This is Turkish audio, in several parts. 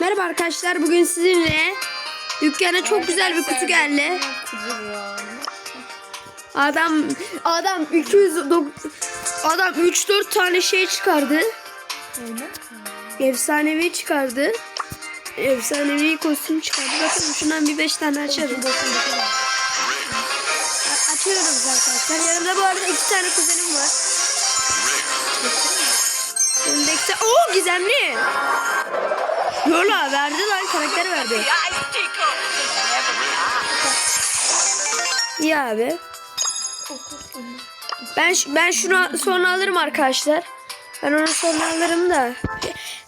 Merhaba arkadaşlar. Bugün sizinle dükkana çok güzel bir kutu geldi. Adam adam 200 dok- adam 3 4 tane şey çıkardı. Efsanevi çıkardı. Efsanevi kostüm çıkardı. Bakın şundan bir 5 tane açalım. A- Açıyoruz arkadaşlar. Yanımda bu arada iki tane kuzenim var. Önümdeki de... Oo gizemli. Yola verdi lan karakter verdi. İyi abi. Ben ben şunu sonra alırım arkadaşlar. Ben onu sonra alırım da.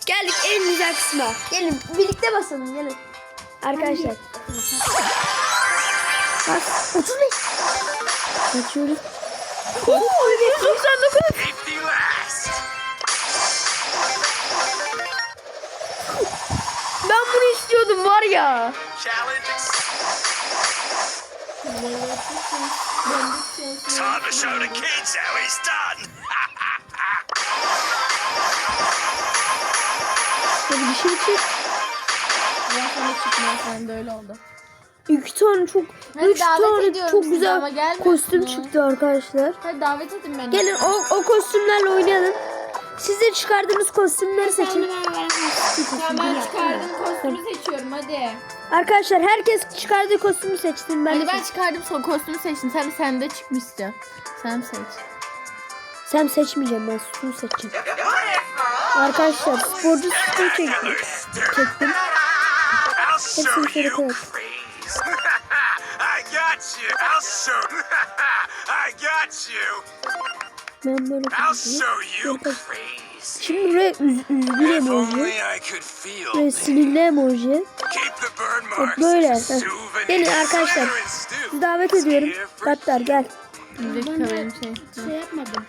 Geldik en güzel kısma. Gelin birlikte basalım gelin. Arkadaşlar. Bak 35. Açıyoruz. Oo 99. bunu istiyordum var ya. Time to show the kids how it's done. Böyle bir şey çık. Ben de öyle oldu. İki tane çok, Hadi üç davet tane ediyorum çok sizi güzel kostüm çıktı arkadaşlar. Hadi davet edin beni. Gelin o, o kostümlerle oynayalım. Siz de çıkardığınız kostümleri seçin. Ya ben çıkardım kostümü seçiyorum hadi. Arkadaşlar herkes çıkardığı kostümü seçsin. Ben Hadi de ben seç- çıkardım son kostümü seçtim. Sen sende çıkmıştı. Sen seç. Sen seçmeyeceğim ben Stu'yu seçeceğim. Arkadaşlar sporcu Stu'yu çektim. Çektim. I'll show Hepsini şöyle you koy. I got you. I'll show. I got you. Ben böyle craze. Şimdi buraya üz, üzgün emoji. Buraya sinirli emoji. Bak böyle. Gelin arkadaşlar. Sizi davet ediyorum. Gattar gel. Bir dakika benim şey. Şey yapmadım.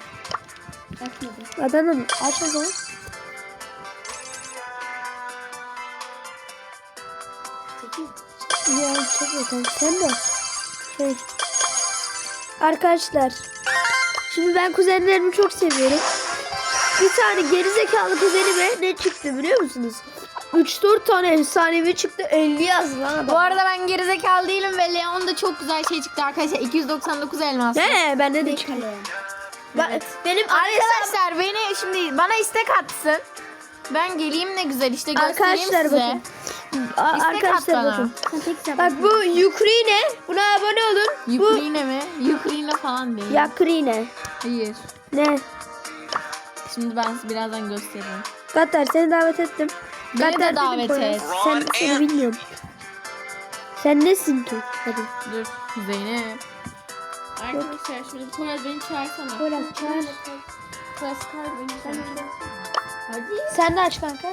Bakmadım. Adana'nın aç o zaman. Ya çok yakın. Sen de. Şey. Arkadaşlar. Şimdi ben kuzenlerimi çok seviyorum. Bir tane gerizekalı kuzenime ne çıktı biliyor musunuz? 3-4 tane efsanevi çıktı 50 yazdı lan adam. Bu arada ben gerizekalı değilim ve Leon da çok güzel şey çıktı arkadaşlar. 299 elmas. Ne? Bende de çıktı. Ben, benim Arkadaşlar beni şimdi bana istek atsın. Ben geleyim ne güzel işte göstereyim Arkadaşlar size. bakın. Arkadaşlar bana. bakın. Bak bu Ukrayne. Buna abone olun. Bu Ukrayna mi? Ukrayna falan değil. Yakrine. Hayır. Ne? Şimdi ben size birazdan göstereyim. Gattar seni davet ettim. Beni de Gattar davet dedim, et. Sen seni bilmiyorum. Sen nesin ki? Hadi. Dur Zeynep. Arkadaşlar şimdi Poyraz beni çağırsana. Poyraz çağır. Poyraz çağır beni çağır. Hadi. Sen de aç kanka.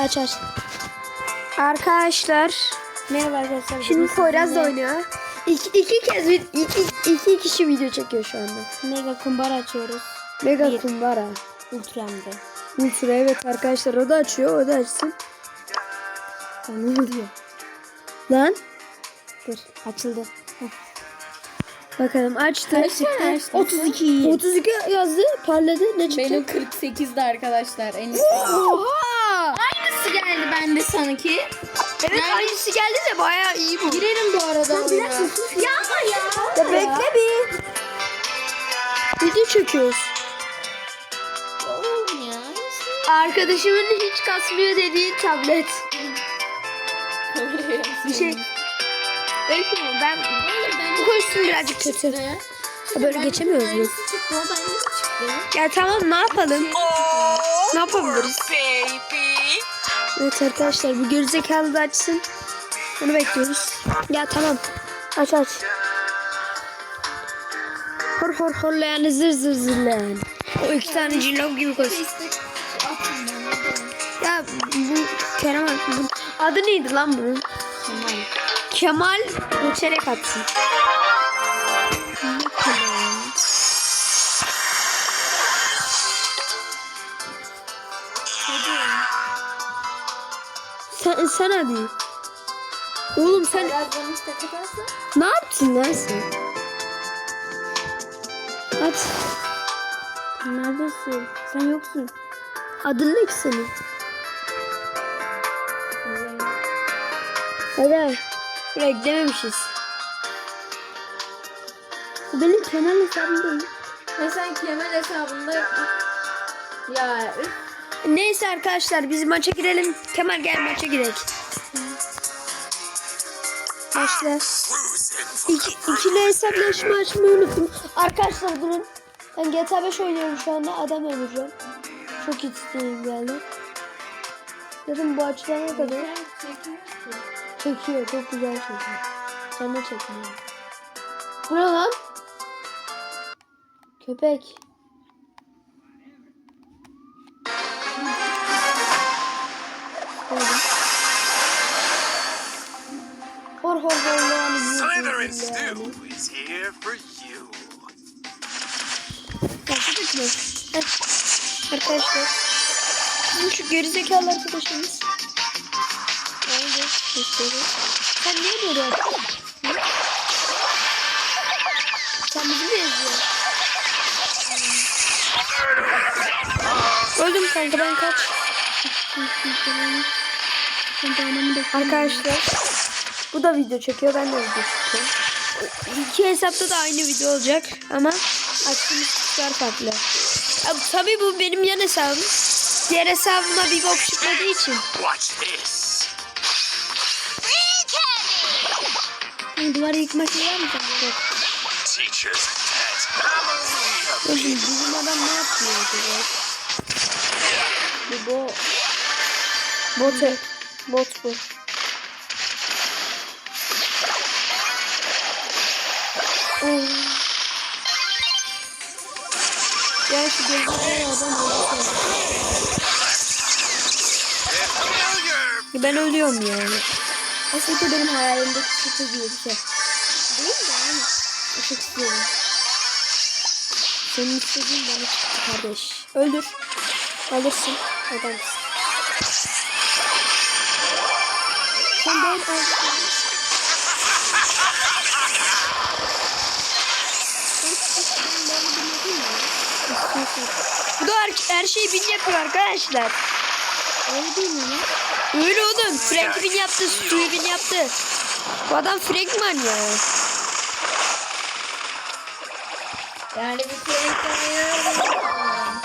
Aç aç. Arkadaşlar. Merhaba arkadaşlar. Şimdi Poyraz da oynuyor. İki, iki kez iki, iki kişi video çekiyor şu anda. Mega kumbara açıyoruz. Mega Bir. kumbara. Ultram'da. Ultra evet arkadaşlar o da açıyor o da açsın. Ne oluyor? Lan. Dur açıldı. Bakalım açtı. Kaç açtın 32. 32 yazdı parladı ne çıktı? Benim 48'de arkadaşlar en Oha! Bende sanki. Evet aynısı geldi de bayağı iyi bu. Girelim bu arada oyuna. Ya ama ya. Ya bekle bir. Video çekiyoruz. Oğlum ya. Arkadaşımın hiç kasmıyor dediği tablet. Bir şey. Belki mi? Ben bu kostüm birazcık kötü. Ha, böyle geçemiyoruz mu? Ya tamam ne yapalım? Oh, Ne yapabiliriz? baby. Evet arkadaşlar bu gerizekalı da açsın. Onu bekliyoruz. Ya tamam. Aç aç. Hor hor horlayan zır zır zırlayan. O iki tane cillop gibi koş. Ya bu Kerem bu, adı neydi lan bunun? Kemal. Kemal uçerek atsın. Sen, sen hadi. Oğlum sen işte katarsa. ne yaptın lan sen? At. Neredesin? Sen yoksun. Adın ne ki senin? Hadi. Buraya gidememişiz. Bu benim kenar hesabım değil. Ve sen Kemal hesabında ya üf. Neyse arkadaşlar biz maça girelim. Kemal gel maça girelim. Başla. İki, ikili hesaplaşma açmayı unuttum. Arkadaşlar durun. Ben GTA 5 oynuyorum şu anda. Adam öldüreceğim. Çok isteğim geldi. Dedim bu açılana kadar çekiyor. Çok güzel çekiyor. Sen de çekmiyor. Bu ne lan? Köpek. Here for you. Evet. Arkadaşlar. Bizim şu gerizekalı arkadaşımız. Nerede? Gösteriyor. Sen niye böyle yaptın? Sen bizi mi eziyorsun? Öldüm kanka ben kaç. Arkadaşlar. Bu da video çekiyor. Ben de video çekiyorum. İki hesapta da aynı video olacak ama açtığımız kuşlar farklı. Ya, tabii bu benim yan hesabım. Diğer hesabıma bir bok çıkmadığı için. Duvarı yıkma var mı sende? Yok. Oğlum bizim adam ne yapıyor acaba? Bu bo... Bot, bot bu. Oo. Ya şu. Familiar. Ben ölüyorum yani. Aslında benim hayalimdeki gibi bir şey. Değil mi yani? Çok istiyorum. Senin istediğin bana çıktı kardeş. Öldür. Alırsın. Adamsın. Sen ben al. Her, şeyi bin yapıyor arkadaşlar. Öyle değil mi ya? Öyle oğlum. Frank bin yaptı, Stu bin yaptı. Bu adam Frankman ya. Yani bir şey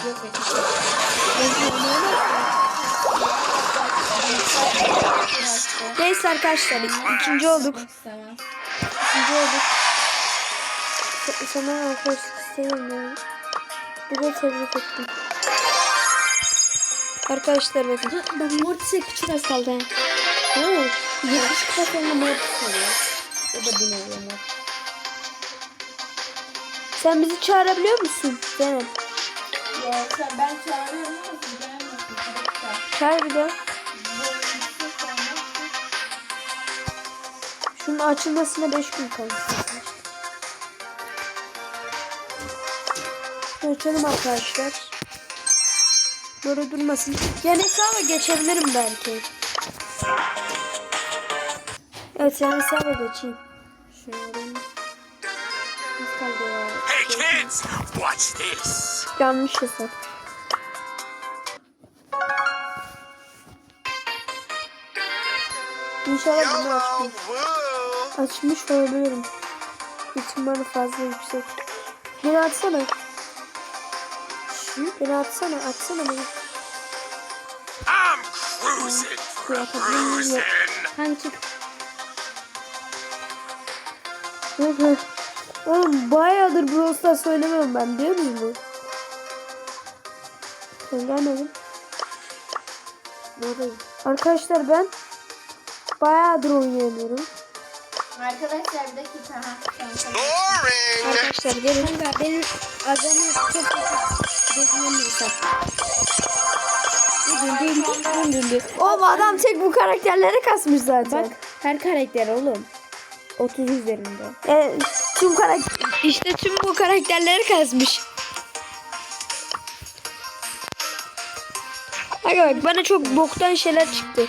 Yok yok. Neyse arkadaşlar ikinci olduk. Tamam. İkinci olduk. Sana arkadaşlık ya. Bir de tebrik ettim. Arkadaşlar bakın. Ben Mortis'e küçük az kaldı. Ha, 70 kupa sonra Mortis oluyor. O da bin oluyor Mortis. sen bizi çağırabiliyor musun? Zeynep. Ya sen ben çağırıyorum ama siz gelmiyorsunuz. Çağır bir de. Şunun açılmasına 5 gün kalmış. Açalım arkadaşlar. Böyle durmasın. Yani hesaba geçebilirim belki. Evet yani hesaba geçeyim. Şöyle. Hey kids, watch this. Yanlış hesap. İnşallah bunu açmış. Açmış olabilirim. İhtimali fazla yüksek. Beni atsana. Beni atsana. Atsana beni. I'm cruising for a bruising. Hı. Oğlum bayağıdır Brawl Stars oynamıyorum ben biliyor musun? Ben gelmedim. Buradayım. Arkadaşlar ben bayağıdır oynayamıyorum. Arkadaşlar bir dakika. Boring. Arkadaşlar gelin. Benim adamı çok kötü Oğlum adam tek bu karakterlere kasmış zaten. Bak her karakter oğlum. 30 üzerinde. E, tüm karakter işte tüm bu karakterleri kasmış. Aga bak bana çok boktan şeyler çıktı.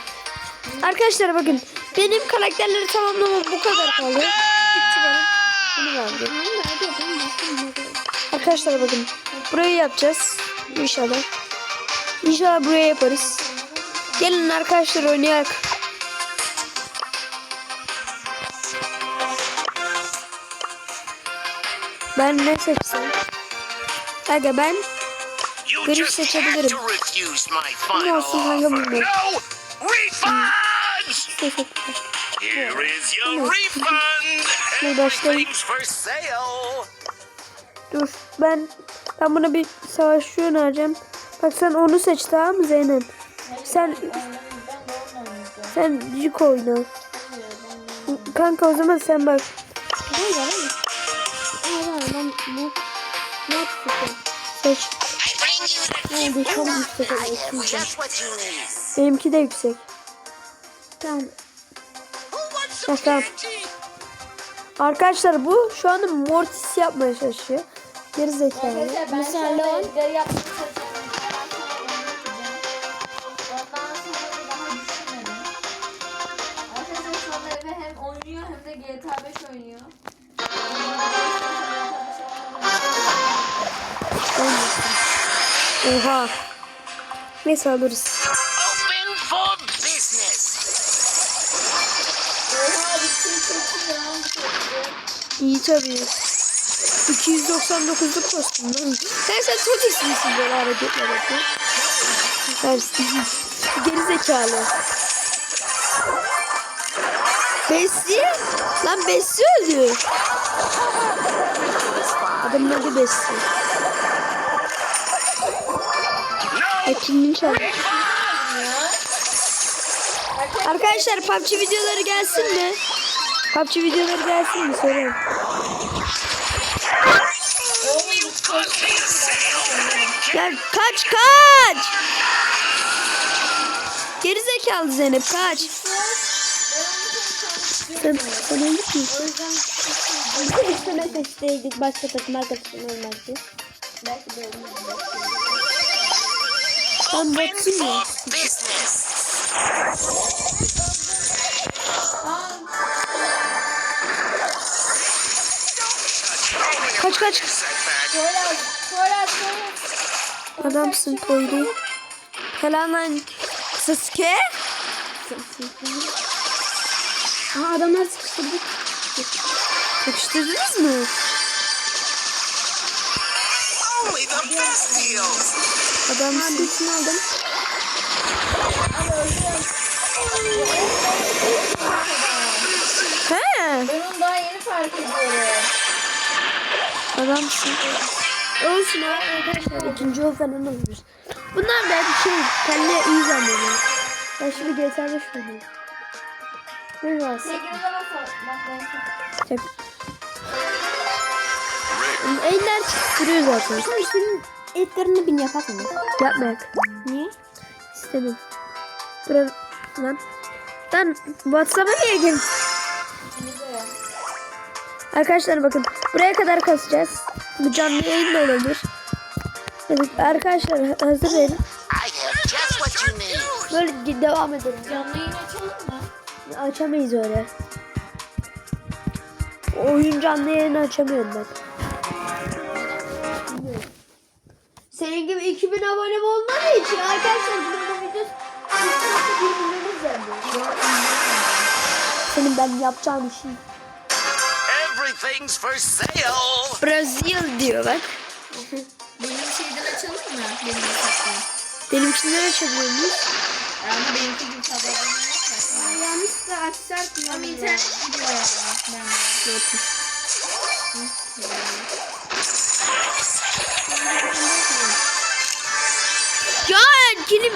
Arkadaşlar bakın benim karakterleri tamamlamam bu kadar kaldı. Bitti bana. Bunu verdi. Arkadaşlar bakın. Burayı yapacağız. İnşallah. İnşallah buraya yaparız. Gelin arkadaşlar oynayalım. Ben ne seçsem? Aga ben grip seçebilirim. Ne olsun kanka bunu? Here is your refund. Everything's for sale. Dur ben ben buna bir savaşçı önereceğim. Bak sen onu seç tamam mı Zeynep? Sen sen Jik oyna. Kanka o zaman sen bak. Ne var ben what you need. Benimki de yüksek. Tamam. Some tamam. Arkadaşlar bu şu anda Mortis yapmaya çalışıyor. Geri zekalı. Mesela Leon hem oynuyor hem de GTA 5 oynuyor. Oha. Neyse alırız. Open for business. İyi tabii. 299'luk kostüm lan. Sen sen çok iyisin böyle hareketler yapıyor. Tersi. Geri zekalı. Bessi? Lan Bessi öldü. Adamın adı Bessi. Ekim'in çaldı. Arkadaşlar PUBG videoları gelsin mi? PUBG videoları gelsin mi? Söyleyin. Ya kaç kaç. Geri zekalı Zeynep kaç. Sen, sen öldük mü? Biz de başka takım arkadaşım olmazdı. Belki de. Ben bakayım ya. Kaç kaç. Adamsın Poyri. Helal lan. Sasuke. Aa adamlar sıkıştırdık. Yakıştırdınız mı? Adamsın. Hepsini aldım. He. Ben onu daha yeni fark ediyorum. Adamsın. Olsun ha arkadaşlar. ikinci yol falan olmuş. Bunlar da bir şey. Kendine iyi zannediyor. Ben şimdi GTA 5 oynuyorum. Ne var? Sevgilime nasıl? Bak ben Çek. Eller duruyor zaten. Şimdi senin etlerini bin yapak mı? Yapmayak. Niye? İstemem. Dur lan. Lan WhatsApp'a niye gel? Arkadaşlar bakın buraya kadar kasacağız. Bu canlı yayın da olabilir. Evet, arkadaşlar hazır verin. Böyle devam edelim. Canlı yayın açalım mı? Açamayız öyle. Oyun canlı yayını açamıyorum ben. Senin gibi 2000 abonem olmadığı için arkadaşlar bunun videosu Senin ben yapacağım işin. Everything's for sale. Brazil diyor bak. Benim şeyden açalım mı? Benim hesaptan. Benimkinden açabiliyor muyuz? Ama benimki gibi tabii. Yanlışlıkla açsak mı? Ama internet gidiyor ya. Ben Yok. Ya kilim.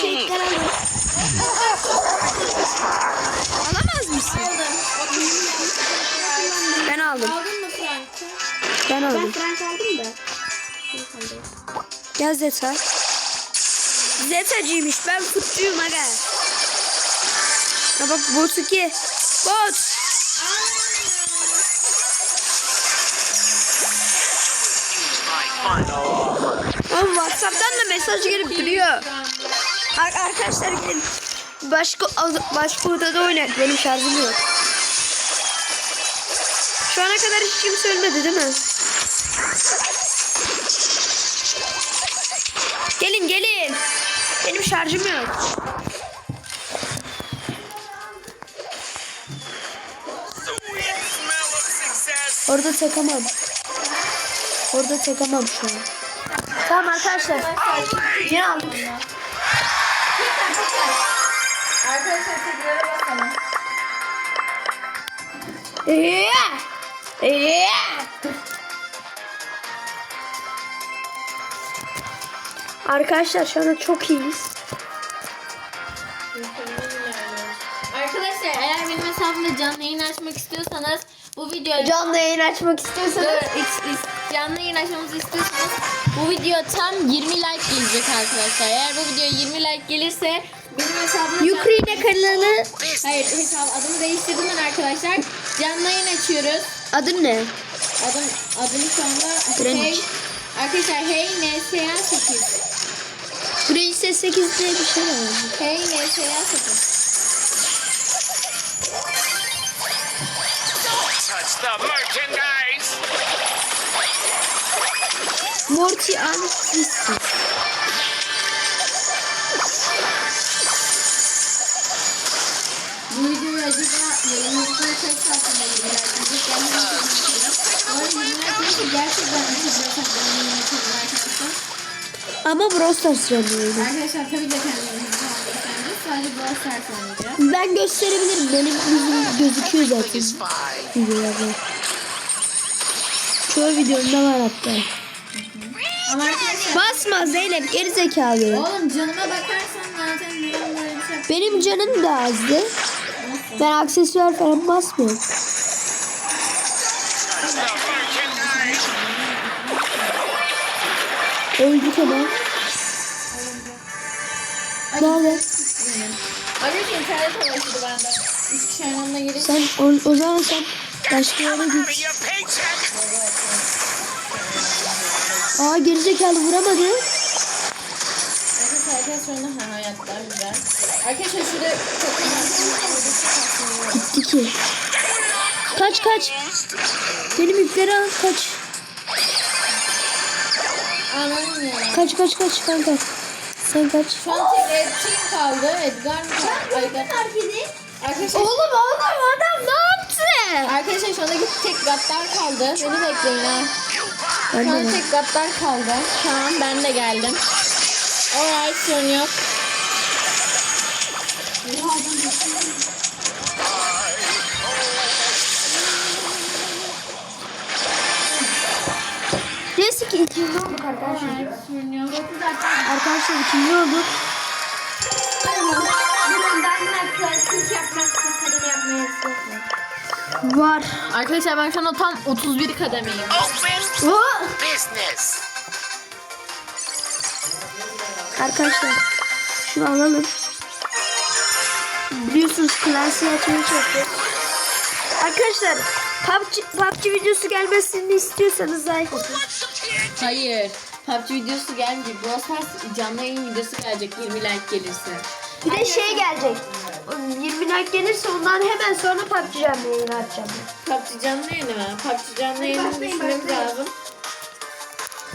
Çekler aldım. Alamaz mısın? Ben aldım. Aldın mı Frank'ı? Ben Ben aldım. frank aldım da. Gel Zeta. Zetacıymış. Ben futçuyum aga. Ha bak bot 2. Bot. Whatsapp'tan da mesaj gelip duruyor. Ar- arkadaşlar gelin. Başka başka odada oynak. Benim şarjım yok. Şu ana kadar hiç kimse ölmedi değil mi? Gelin gelin. Benim şarjım yok. Orada takamam. Orada takamam şu an. Tamam arkadaşlar. Yine aldık. Arkadaşlar. Ee, ee. Arkadaşlar şu anda çok iyiyiz. Arkadaşlar eğer benim hesabımda canlı yayın açmak istiyorsanız bu videoya Canlı yayın açmak istiyorsanız canlı yayın açmamızı istiyorsanız bu video tam 20 like gelecek arkadaşlar. Eğer bu video 20 like gelirse benim hesabımda Ukrayna kanalı Hayır hesap adımı değiştirdim ben arkadaşlar. Canlı yayın açıyoruz. adın ne? Adım adını şu anda hey Arkadaşlar hey NSA 8. Grace 8 diye bir şey var. Hey NSA 8. Touch the merchandise. Morty and Sissy. Bu videoyu acaba yayınladıkları kaç saat sonra gelecek? Ben de bilmiyorum. Bu arada 20 like gelirse gerçekten yayın açacağız arkadaşlar. Ama Brawl Stars yayını. Arkadaşlar tabii de göstereceğiz. Sadece Brawl Stars oynayacağız. Ben gösterebilirim. Benim yüzüm gözüküyor zaten videolarda. Çoğu videomda var hatta. Ama Basma Zeynep gerizekalı. oğlum canıma bakarsan zaten benim böyle bir şey Benim canım da azdı. Ben aksesuar falan basmıyorum. Öldük ama. Nerede? Arkadaşlar internet ulaştı bende. Üç kişi aynı anda girip Sen o, o zaman sen başka yere git. Aa gerizekalı vuramadı. Arkadaşlar herkes şu anda ha, hayatta güzel. Arkadaşlar şurada çok. Gitti ki. Kaç kaç. Benim ipleri al kaç. Anladım ya. Kaç kaç kaç kanka. Sen kaç. Şu an tek Edgar kaldı. Edgar mı kaldı? Edgar. Arkadaşlar, Oğlum oğlum adam ne yaptı? arkadaşlar şu anda tek Gattar kaldı. Beni bekleyin ha. Ben Şu an de tek Gattar kaldı. Tamam ben de geldim. Alright sorun yok. Neyse ki ikinci olduk arkadaşlar. Arkadaşlar ikinci olduk. Var. Arkadaşlar ben şu anda tam 31 kademeyim. Oo. Business. Arkadaşlar şunu alalım. Biliyorsunuz klasiği açmayı çok Arkadaşlar PUBG, PUBG videosu gelmesini istiyorsanız like atın. Hayır. PUBG videosu gelmeyecek. Brawl Stars canlı yayın videosu gelecek 20 like gelirse. Bir de şey gelecek. 20 like gelirse ondan hemen sonra PUBG canlı yayını açacağım. PUBG canlı yayını mı? PUBG canlı yayını düşünmemiz lazım.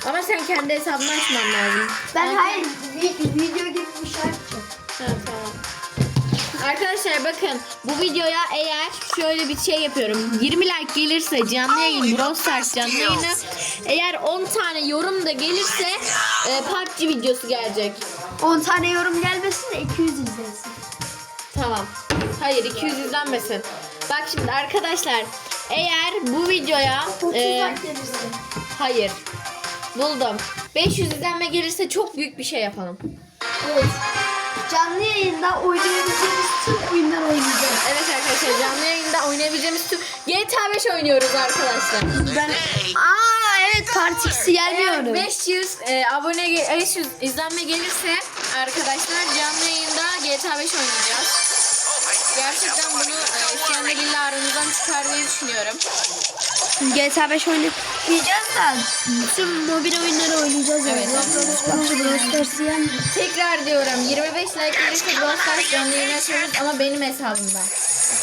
Ama sen kendi hesabını açman lazım. Ben hayır vi- video gibi bir şey yapacağım. Ha, tamam. Arkadaşlar bakın bu videoya eğer şöyle bir şey yapıyorum. 20 like gelirse canlı yayın Brawl Stars canlı yayını. Eğer 10 tane yorum da gelirse e, PUBG videosu gelecek. 10 tane yorum gelmesin de 200 izlensin. Tamam. Hayır 200 izlenmesin. Bak şimdi arkadaşlar eğer bu videoya 30 e, hayır buldum. 500 izlenme gelirse çok büyük bir şey yapalım. Evet. Canlı yayında oynayabileceğimiz tüm oyunlar oynayacağız. Evet arkadaşlar canlı yayında oynayabileceğimiz tüm GTA 5 oynuyoruz arkadaşlar. Ben... Aa evet Part X'i Eğer gelmiyorum. 500 e, abone ge- 500 izlenme gelirse arkadaşlar canlı yayında GTA 5 oynayacağız. Gerçekten bunu e, isteyenler illa aranızdan çıkarmayı düşünüyorum. GTA 5 oynayacağız da tüm mobil oyunları oynayacağız. yani. Evet. PUBG, Brawl Stars yani. Tekrar diyorum 25 like gelirse Brawl Stars canlı yayın açıyoruz ama benim hesabımda.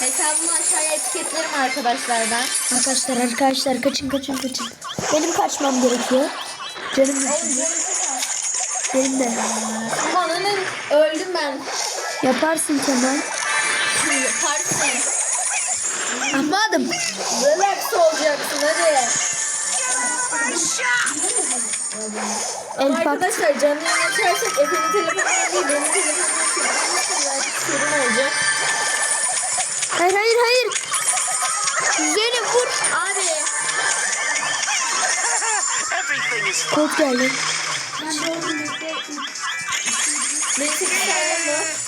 Hesabımı aşağıya etiketlerim arkadaşlar ben. Arkadaşlar arkadaşlar kaçın kaçın kaçın. Benim kaçmam gerekiyor. Canım gitti. Benim de. Ananın öldüm ben. Yaparsın Kemal. Yaparsın. Ahmadım. Relax olacaksın hadi. Ama El pak. arkadaşlar canlı yayın açarsak Efe'nin telefonuna değil benim telefonuma sorun olacak. Hayır hayır hayır. Zeynep vur. Abi. Everything is Kod geldi. Benim 8 saniyem var. Son 5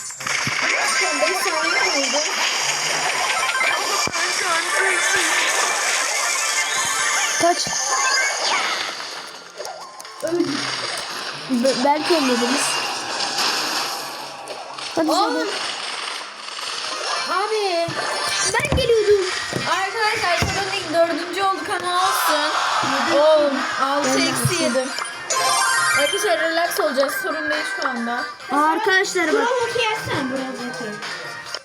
gone crazy. Kaç. Be- belki ölmediniz. Hadi Oğlum. Abi. Ben geliyordum. Arkadaşlar sorun değil. Dördüncü olduk ama olsun. Oğlum. 6 eksi yedim. Arkadaşlar relax olacağız. Sorun değil şu anda. Arkadaşlar bak. Yersen biraz yeter.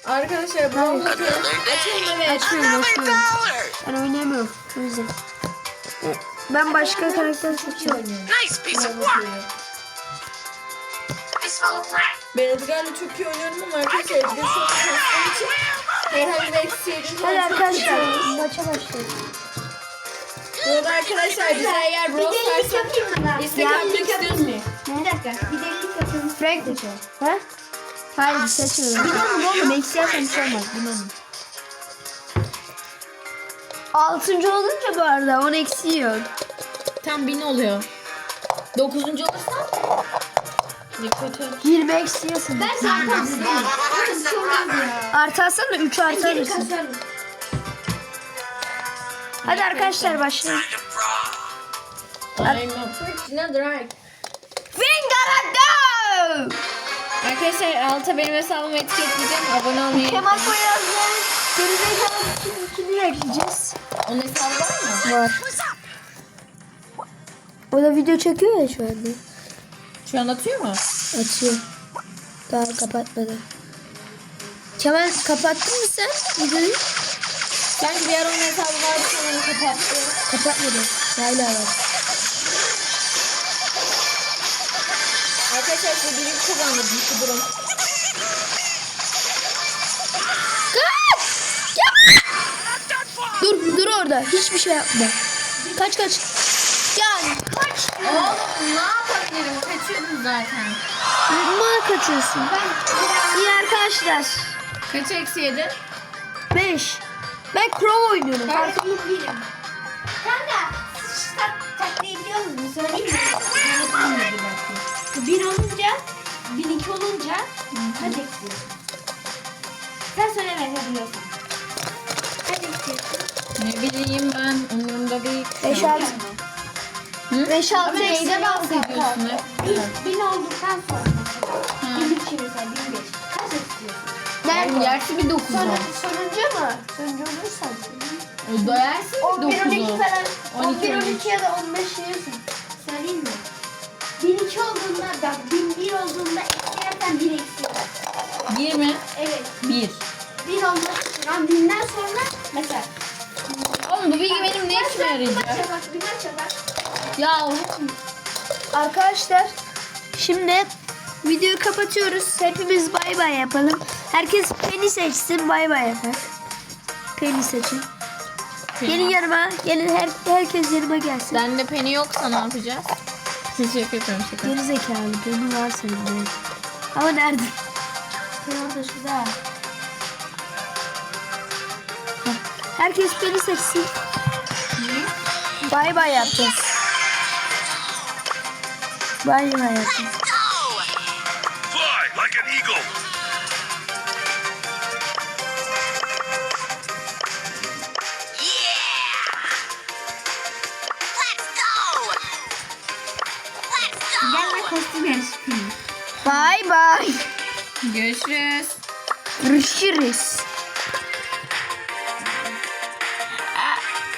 Arkadaşlar bu açılma ve Açmıyorum açmıyorum. Dollar. Ben oynayamıyorum. O yüzden. Ben başka karakter seçiyorum. Nice piece of work. Ben Edgar'la çok iyi oynuyorum ama arkadaşlar Edgar an kastığım için herhangi bir eksi yedim. Hadi arkadaşlar maça başlayalım. Bu arada arkadaşlar bize eğer Brawl ben? istek atmak istiyorsunuz. Bir dakika. Bir delilik yapayım. Frank seçiyorum. Ha? Hayır seçmiyorum. Bilmem oğlum eksi yersem bir şey olmaz. Bilmem. Altıncı olunca bu arada 10 eksi yiyor. Tam 1000 oluyor. Dokuzuncu olursa Dikkat et. 20 eksi yesin. Ben zaten size. Bir şey. Artarsan da 3 Geri artarırsın. Hadi arkadaşlar başlayalım. I'm a pretty drag. Arkadaşlar alta benim hesabımı etiketleyeceğim. Abone olmayı Kemal Koyaz'la gerizekalı ikini ekleyeceğiz. Onun hesabı var mı? Var. O da video çekiyor ya şu anda. Şu an atıyor mu? Açıyor. Daha kapatmadı. Kemal kapattın mı sen videoyu? Sanki bir ara onun hesabı vardı sonra onu kapattı. Kapatmadı. Hala var. Arkadaşlar size birinci kazandım. Bir durum. Dur dur orada. Hiçbir şey yapma. Kaç kaç. Yani kaç. Oğlum ne yapabilirim? Kaçıyordum zaten. Mal kaçıyorsun. İyi arkadaşlar. Kaç eksi yedin? 5. Ben Chrome oynuyorum. Kaç? Bir birim. Kanka siz tak, taklayı biliyor musunuz? Söyleyeyim mi? Bir olunca, bir iki olunca kaç eksiyorsun? Sen söyle ben biliyorsan. Kaç eksiyorsun? Ne bileyim ben. Umurumda değil. 5 6. Hı? 5 6 Neyde bahsediyorsun hep? Bin, olduktan sonra. Bin iki mesela, bin beş. Kaç eksiyorsun? Yani yersin bir dokuzu. Sonra sonuncu mu? Sonuncu olursan. O doyarsın bir 11, 12 dokuzu. falan. 12, 11, 12 ya da 15 yiyorsun. Söyleyeyim mi? 1002 olduğunda, bak 1001 olduğunda eklersen 1 eksiyorsun. Bir mi? Evet. Bir. 1 olması için. Ama 1000'den sonra mesela. Oğlum bu bilgi benim ne işime yarayacak? Bir maça bak, bir maça bak. Ya Arkadaşlar şimdi videoyu kapatıyoruz. Hepimiz bay bay yapalım. Herkes Penny seçsin bay bay yapar. Penny seçin. Gelin yanıma. Gelin her, herkes yanıma gelsin. Sende peni yoksa ne yapacağız? Şaka yapıyorum şaka. Geri zekalı. Penny var senin de. Ama nerede? Şurada. Heh. Herkes Penny seçsin. Bay bay yapacağız. Bay bay yapacağız. Görüşürüz. Görüşürüz.